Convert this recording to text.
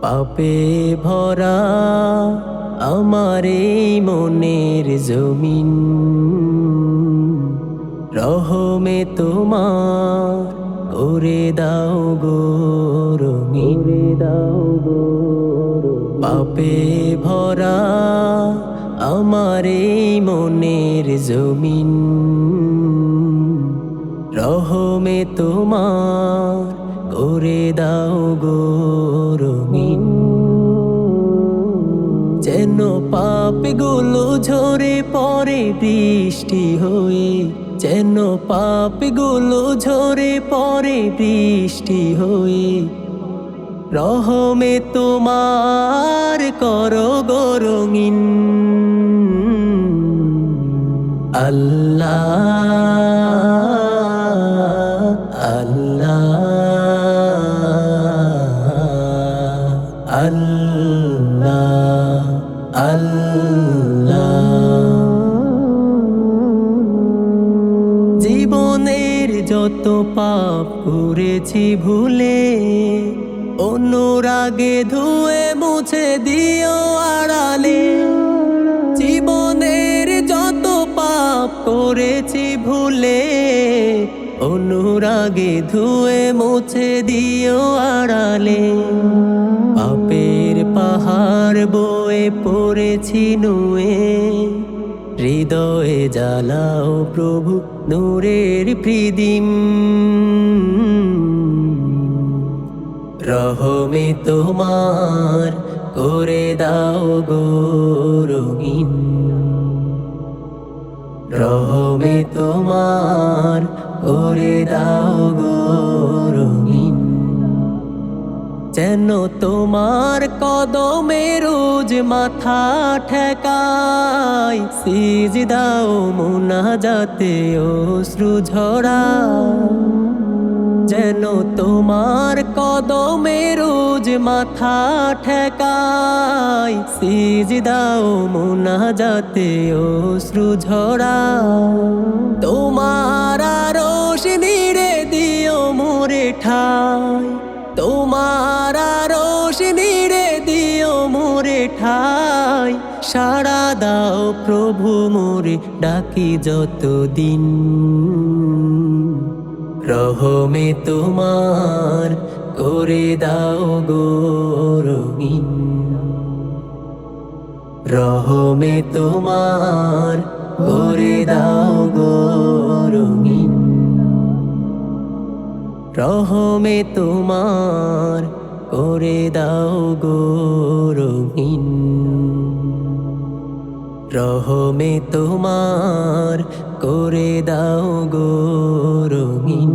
পাপে ভরা আমার এই মনের জমিন। রহমে তোমার করে দাও গো রঙিন। দাও গো পাপে ভরা আমার এই মনের জমিন। রহমে তোমার করে দাও গো রঙিন। যেন পাপগুলো ঝরে পরে বৃষ্টি হয়ে। যেন পাপ পাপগুলো ঝরে পরে বৃষ্টি হয়ে। রহমে তোমার করো গো রঙিন। আল্লাহ আল্লাহ আল্লাহ। জীবনের যত পাপ করেছি ভুলে, অনুরাগে ধুয়ে মুছে দিও আড়ালে। জীবনের যত পাপ করেছি ভুলে অনুরাগে ধুয়ে মুছে দিও আড়ালে। পাপের পাহাড় বয়ে পড়েছি নুয়ে। হৃদয়ে জ্বালাও প্রভু নূরের প্রীদিম রহমে তোমার করে দাও গো রঙিন। রহমে তোমার করে দাও গো রঙিন। যেন তোমার কদমে রোজ মাথা ঠেকাই, সিজ দাও মুনা যাতে অশ্রু ঝরা যেন তোমার কদমে রোজ মাথা ঠেকাই, সিজ দাও মুনা যাতে অশ্রু ঝরা তোমার রোশনি রে দিও মোরে ঠাই। তোমার রোশনি রে দিও মোরে ঠাই। সাড়া দাও প্রভু মোরে, ডাকি যতদিন। রহমে তোমার করে দাও গো রঙিন। রহমে তোমার রহমে তোমার করে দাও গো রঙিন। রহমে তোমার করে দাও গো রঙিন।